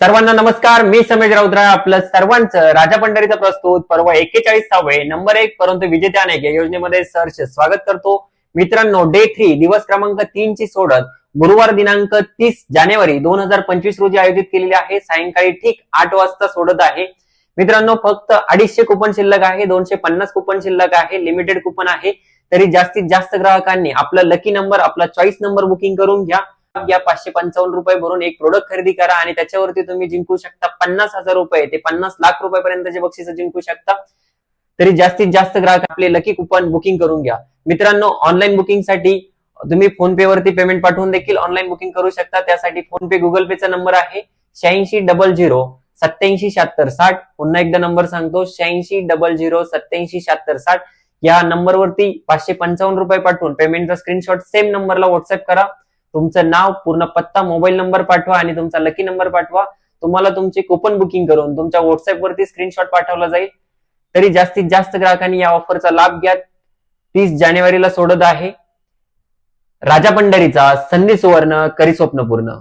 सर्वांना नमस्कार. मी समेश राऊतराय आपलं सर्वांचं राजा पंढरीचा प्रस्तुत पर्व एक्केचाळीसावे नंबर एक परंतु विजेते अनेक. या योजनेमध्ये सर्च स्वागत करतो. मित्रांनो डे थ्री दिवस क्रमांक तीन ची सोडत गुरुवार दिनांक तीस जानेवारी दोन हजार पंचवीस रोजी आयोजित केलेली आहे. सायंकाळी ठीक आठ वाजता सोडत आहे. मित्रांनो फक्त अडीचशे कुपन शिल्लक आहे दोनशे पन्नास कुपन शिल्लक आहे लिमिटेड कुपन आहे. तरी जास्तीत जास्त ग्राहकांनी आपला लकी नंबर आपला चॉईस नंबर बुकिंग करून घ्या. या पाचशे पंचावन्न रुपये भरून एक प्रोडक्ट खरेदी करा आणि त्याच्यावरती तुम्ही जिंकू शकता पन्नास हजार रुपये ते पन्नास लाख रुपयापर्यंतचे बक्षीस जिंकू शकता. तरी जास्तीत जास्त ग्राहक आपले लकी कुपन बुकिंग करून घ्या. मित्रांनो ऑनलाईन बुकिंगसाठी तुम्ही फोन पे वरती पेमेंट पाठवून देखील ऑनलाईन बुकिंग करू शकता. त्यासाठी फोन पे गुगल पेचा नंबर आहे शहाऐंशी डबल झिरो सत्याऐंशी शहात्तर साठ. पुन्हा एकदा नंबर सांगतो शहाऐंशी डबल झिरो सत्याऐंशी शहात्तर साठ. या नंबरवरती पाचशे पंचावन्न रुपये पाठवून पेमेंटचा स्क्रीनशॉट सेम नंबरला व्हॉट्सअप करा. तुमचं नाव पूर्ण पत्ता मोबाईल नंबर पाठवा आणि तुमचा लकी नंबर पाठवा. तुम्हाला तुमचे कुपन बुकिंग करून तुमच्या व्हॉट्सअपवरती स्क्रीनशॉट पाठवला जाईल. तरी जास्तीत जास्त ग्राहकांनी या ऑफरचा लाभ घ्या तीस जानेवारीला सोडत आहे. राजा पंढरीचा संधी सुवर्ण करी स्वप्न पूर्ण